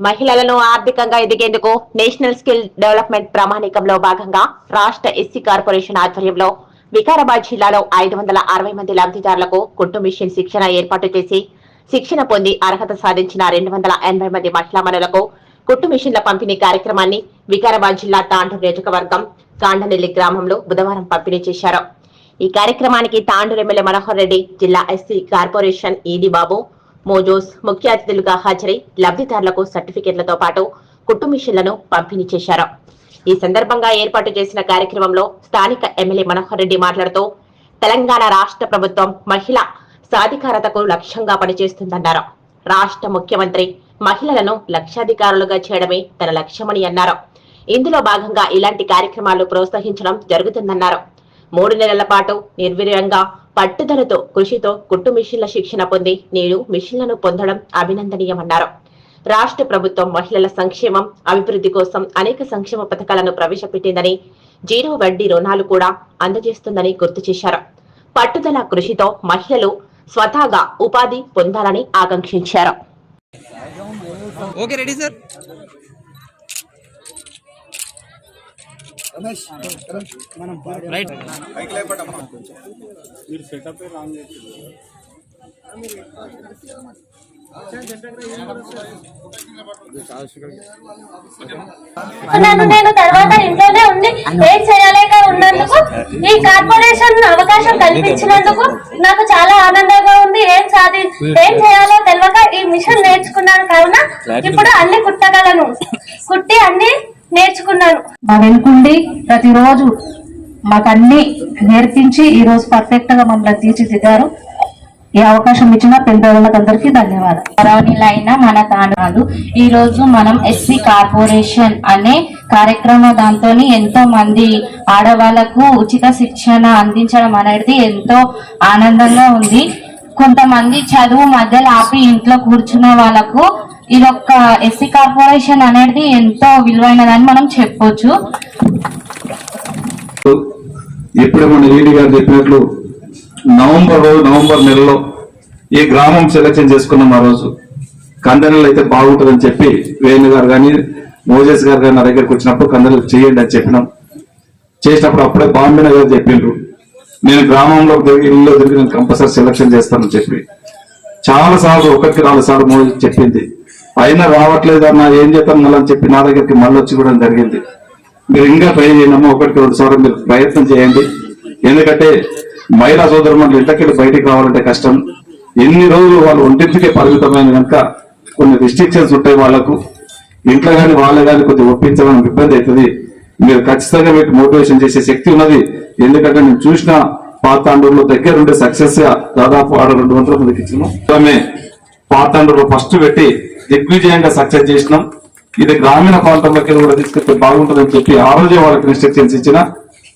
మహిళలను ఆర్థికంగా ఎదిగేందుకు నేషనల్ స్కిల్ డెవలప్మెంట్ ప్రామాణికంలో భాగంగా రాష్ట్ర ఎస్సీ కార్పొరేషన్ ఆధ్వర్యంలో వికారాబాద్ జిల్లాలో ఐదు వందల అరవై మంది లబ్ధిదారులకు కుట్టు మిషన్ శిక్షణ ఏర్పాటు చేసి శిక్షణ పొంది అర్హత సాధించిన రెండు వందల ఎనభై మంది మహిళా మనులకు కుట్టు మిషన్ల పంపిణీ కార్యక్రమాన్ని వికారాబాద్ జిల్లా తాండూరు నియోజకవర్గం కాండనెల్లి గ్రామంలో బుధవారం పంపిణీ చేశారు. ఈ కార్యక్రమానికి తాండూరు ఎమ్మెల్యే మనోహర్ రెడ్డి జిల్లా SC corporation ED Babu Moses ముఖ్య అతిథులుగా హాజరై లబ్ధిదారులకు సర్టిఫికెట్లతో పాటు కుట్టు మిషన్లను పంపిణీ చేశారు. ఈ సందర్భంగా ఏర్పాటు చేసిన కార్యక్రమంలో స్థానిక ఎమ్మెల్యే మనోహర్ రెడ్డి మాట్లాడుతూ తెలంగాణ రాష్ట్ర ప్రభుత్వం మహిళ సాధికారతకు లక్ష్యంగా పనిచేస్తుందన్నారు. రాష్ట్ర ముఖ్యమంత్రి మహిళలను లక్షాధికారులుగా చేయడమే తన లక్ష్యమని అన్నారు. ఇందులో భాగంగా ఇలాంటి కార్యక్రమాలు ప్రోత్సహించడం జరుగుతుందన్నారు. మూడు నెలల పాటు నిర్వీర్యంగా పట్టుదలతో కృషితో కుట్టు మిషన్ల శిక్షణ పొంది నేడు మిషన్లను పొందడం అభినందనీయమన్నారు. రాష్ట్ర ప్రభుత్వం మహిళల సంక్షేమం అభివృద్ధి కోసం అనేక సంక్షేమ పథకాలను ప్రవేశపెట్టిందని జీరో వడ్డీ రుణాలు కూడా అందజేస్తుందని గుర్తు చేశారు. పట్టుదల కృషితో మహిళలు స్వతహాగా ఉపాధి పొందాలని ఆకాంక్షించారు. Okay ready sir? రైట్ నన్ను నేను తర్వాత ఇంట్లోనే ఉండి ఏం చేయలేక ఉన్నందుకు ఈ కార్పొరేషన్ అవకాశం కల్పించినందుకు నాకు చాలా ఆనందంగా ఉంది. ఏం సాధి ఏం చేయాలో తెలియక ఈ మిషన్ నేర్చుకున్నాను కావున ఇప్పుడు అన్ని కుట్టగలను. కుట్టి అన్ని నేర్చుకున్నాను. మా వెనుకుండి ప్రతిరోజు మాకు నేర్పించి ఈ రోజు పర్ఫెక్ట్గా మమ్మల్ని తీర్చిదిద్దారు. ఈ అవకాశం ఇచ్చిన పెద్దవాళ్ళకందరికీ ధన్యవాదాలు. పరవనిలైన మన తానాలు ఈ రోజు మనం ఎస్సీ కార్పొరేషన్ అనే కార్యక్రమ దాంతో ఎంతో మంది ఆడవాళ్ళకు ఉచిత శిక్షణ అందించడం అనేది ఎంతో ఆనందంగా ఉంది. కొంతమంది చదువు మధ్యలో ఆపి ఇంట్లో కూర్చున్న వాళ్ళకు ఇదొక్క ఎస్సీ కార్పొరేషన్ అనేది ఎంతో విలువైనదని మనం చెప్పొచ్చు. ఇప్పుడే మన ఈడీ గారు చెప్పినట్లు నవంబర్ రోజు నవంబర్ నెలలో ఈ గ్రామం సెలక్షన్ చేసుకున్నాం ఆ రోజు. కందనలు అయితే బాగుంటుందని చెప్పి వేణు గారు కానీ మోజేస్ గారు కానీ నా దగ్గరికి వచ్చినప్పుడు కందనలు చేయండి అని చెప్పినాం. చేసినప్పుడు అప్పుడే బాంబే గారు చెప్పిండ్రు నేను గ్రామంలో ఇల్లు తిరిగి నేను కంపల్సరీ సెలక్షన్ చేస్తానని చెప్పి. చాలా సార్లు ఒకరికి నాలుగు సార్లు మోజీ చెప్పింది. అయినా రావట్లేదు అన్న ఏం చేద్దాం మళ్ళీ అని చెప్పి నా దగ్గరికి మళ్ళీ వచ్చి కూడా జరిగింది. మీరు ఇంకా ట్రై చేయడము ఒకటికి రెండు సార్లు మీరు ప్రయత్నం చేయండి. ఎందుకంటే మహిళా సోదరు మన ఇంటకెళ్ళి బయటికి రావాలంటే కష్టం. ఎన్ని రోజులు వాళ్ళు ఒంటింటికే పరిమితమైన కనుక కొన్ని రిస్ట్రిక్షన్స్ ఉంటాయి వాళ్ళకు. ఇంట్లో కానీ వాళ్ళ కానీ కొద్దిగా ఒప్పించడం ఇబ్బంది అవుతుంది. మీరు ఖచ్చితంగా మీకు మోటివేషన్ చేసే శక్తి ఉన్నది. ఎందుకంటే నేను చూసిన పాతాండూరులో దగ్గర ఉండే సక్సెస్గా దాదాపు ఆడ రెండు వందల మందికి ఇచ్చినాం. పాతాండూరులో ఫస్ట్ పెట్టి దిగ్విజయంగా సక్సెస్ చేసినాం. ఇది గ్రామీణ ప్రాంతంలోకి కూడా తీసుకొస్తే బాగుంటుందని చెప్పి ఆ రోజే వాళ్ళకి ఇన్స్ట్రక్షన్స్ ఇచ్చిన.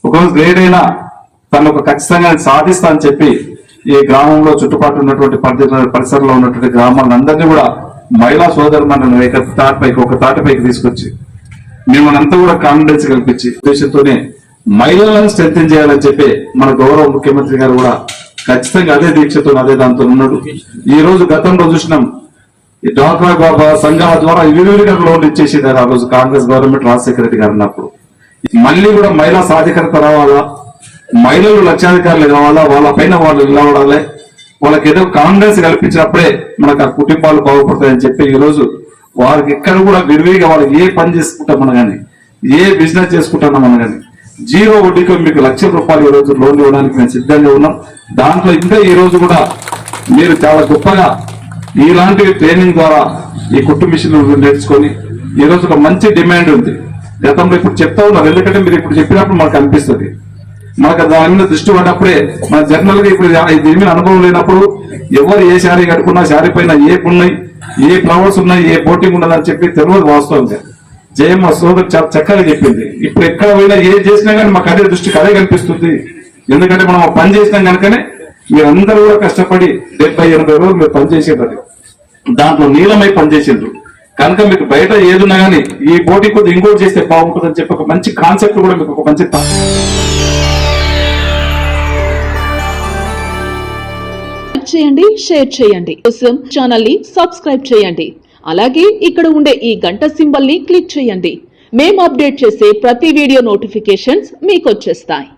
ఒకరోజు గ్రేడ్ అయినా తను ఒక ఖచ్చితంగా సాధిస్తా అని చెప్పి ఈ గ్రామంలో చుట్టుపక్కల ఉన్నటువంటి పరిసరంలో ఉన్నటువంటి గ్రామాలందరినీ కూడా మహిళా సోదరులను ఒక తాటిపైకి ఒక తాటిపైకి తీసుకొచ్చి మిమ్మల్ని అంతా కూడా కాన్ఫిడెన్స్ కల్పించి ఉద్దేశంతోనే మహిళలను స్ట్రెంగ్ చేయాలని చెప్పి మన గౌరవ ముఖ్యమంత్రి గారు కూడా ఖచ్చితంగా అదే దీక్షతో అదే దాంతో ఉన్నాడు. ఈ రోజు గతంలో చూసినాం ఈ డ్వాక్రా బాబా సంఘాల ద్వారా వివిధ లోన్లు ఇచ్చేసింది ఆ రోజు కాంగ్రెస్ గవర్నమెంట్ రాజశేఖర రెడ్డి గారు అన్నప్పుడు. మళ్ళీ కూడా మహిళా సాధికారత రావాలా? మహిళలు లక్షాధికారులు కావాలా? వాళ్ళ పైన వాళ్ళు నిలబడాలి. వాళ్ళకి ఏదో కాంగ్రెస్ కల్పించినప్పుడే మనకు ఆ కుటుంబాలు బాగుపడతాయని చెప్పి ఈ రోజు వారికి ఎక్కడ కూడా విరివిగా వాళ్ళకి ఏ పని చేసుకుంటామని కానీ ఏ బిజినెస్ చేసుకుంటున్నామని కానీ జీరో వడ్డీకి మీకు లక్ష రూపాయలు ఈ రోజు లోన్ ఇవ్వడానికి మేము సిద్ధంగా ఉన్నాం. దాంట్లో ఇంకా ఈ రోజు కూడా మీరు చాలా గొప్పగా ఇలాంటి ట్రైనింగ్ ద్వారా ఈ కుట్టు మిషన్లు నేర్చుకొని ఈరోజు ఒక మంచి డిమాండ్ ఉంది. గతంలో ఇప్పుడు చెప్తా ఉన్నారు. ఎందుకంటే మీరు ఇప్పుడు చెప్పినప్పుడు మనకు అనిపిస్తుంది. మనకు దాని మీద దృష్టి పడ్డప్పుడే మన జర్నల్గా ఇప్పుడు దీని మీద అనుభవం లేనప్పుడు ఎవరు ఏ శారీ కట్టుకున్నా శారీ పైన ఏ ఉన్నాయి ఏ ఫ్లవర్స్ ఉన్నాయి ఏ బోటింగ్ ఉన్నదని చెప్పి తెలియదు వాస్తవంగా. జయమ్మ సోదరు చాలా చక్కగా చెప్పింది. ఇప్పుడు ఎక్కడ పోయినా ఏది చేసినా కానీ మాకు అదే దృష్టికి అదే కనిపిస్తుంది. ఎందుకంటే మనం పని చేసినాం కనుకనే మీరందరూ కూడా కష్టపడి డెబ్బై ఎనభై రోజులు మీరు పనిచేసేటది దాంట్లో నీలమై పనిచేసిండ్రు. కనుక మీకు బయట ఏదున్నా కానీ ఈ పోటీ కొద్ది ఇంకోటి చేస్తే బాగుంటుందని చెప్పి ఒక మంచి కాన్సెప్ట్ కూడా మీకు ఒక మంచి చేయండి షేర్ చేయండి. కోసం ఛానల్ని సబ్స్క్రైబ్ చేయండి. అలాగే ఇక్కడ ఉండే ఈ గంట సింబల్ని క్లిక్ చేయండి. మేము అప్డేట్ చేసే ప్రతి వీడియో నోటిఫికేషన్స్ మీకు వచ్చేస్తాయి.